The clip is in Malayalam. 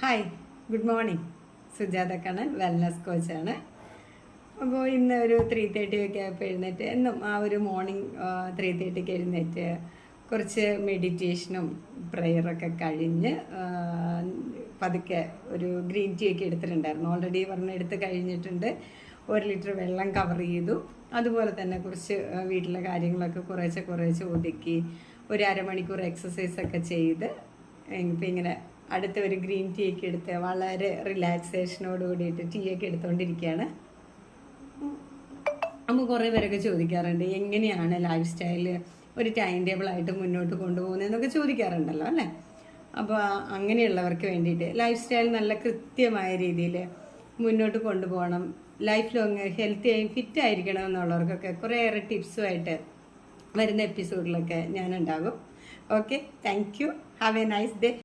Hi good morning Sujatha Kannan wellness കോച്ചാണ് അപ്പോൾ ഇന്ന് ഒരു ത്രീ തേർട്ടി ഒക്കെ ആയപ്പോൾ എഴുന്നേറ്റ് എന്നും ആ ഒരു മോർണിംഗ് ത്രീ തേർട്ടിക്ക് എഴുന്നേറ്റ് കുറച്ച് മെഡിറ്റേഷനും പ്രെയറൊക്കെ കഴിഞ്ഞ് പതുക്കെ ഒരു ഗ്രീൻ ടീ ഒക്കെ എടുത്തിട്ടുണ്ടായിരുന്നു. ഓൾറെഡി പറഞ്ഞ എടുത്ത് കഴിഞ്ഞിട്ടുണ്ട്. ഒരു ലിറ്റർ വെള്ളം കവർ ചെയ്തു. അതുപോലെ തന്നെ കുറച്ച് വീട്ടിലെ കാര്യങ്ങളൊക്കെ കുറേശ്ശെ കുറേശ്ശെ ഒതുക്കി ഒരു അരമണിക്കൂർ എക്സസൈസ് ഒക്കെ ചെയ്ത് ഇപ്പം ഇങ്ങനെ അടുത്ത ഒരു ഗ്രീൻ ടീ ഒക്കെ എടുത്ത് വളരെ റിലാക്സേഷനോട് കൂടിയിട്ട് ടീ ഒക്കെ എടുത്തുകൊണ്ടിരിക്കുകയാണ് നമ്മൾ കുറേ പേരൊക്കെ ചോദിക്കാറുണ്ട് എങ്ങനെയാണ് ലൈഫ് സ്റ്റൈൽ ഒരു ടൈം ടേബിൾ ആയിട്ട് മുന്നോട്ട് കൊണ്ടുപോകുന്നതെന്നൊക്കെ ചോദിക്കാറുണ്ടല്ലോ അല്ലേ? അപ്പോൾ അങ്ങനെയുള്ളവർക്ക് വേണ്ടിയിട്ട് ലൈഫ് സ്റ്റൈൽ നല്ല കൃത്യമായ രീതിയിൽ മുന്നോട്ട് കൊണ്ടുപോകണം. ലൈഫ് ലോങ് ഹെൽത്തി ആയി ഫിറ്റ് ആയിരിക്കണം എന്നുള്ളവർക്കൊക്കെ കുറേയേറെ ടിപ്സുമായിട്ട് വരുന്ന എപ്പിസോഡിലൊക്കെ ഞാനുണ്ടാകും. Okay thank you have a nice day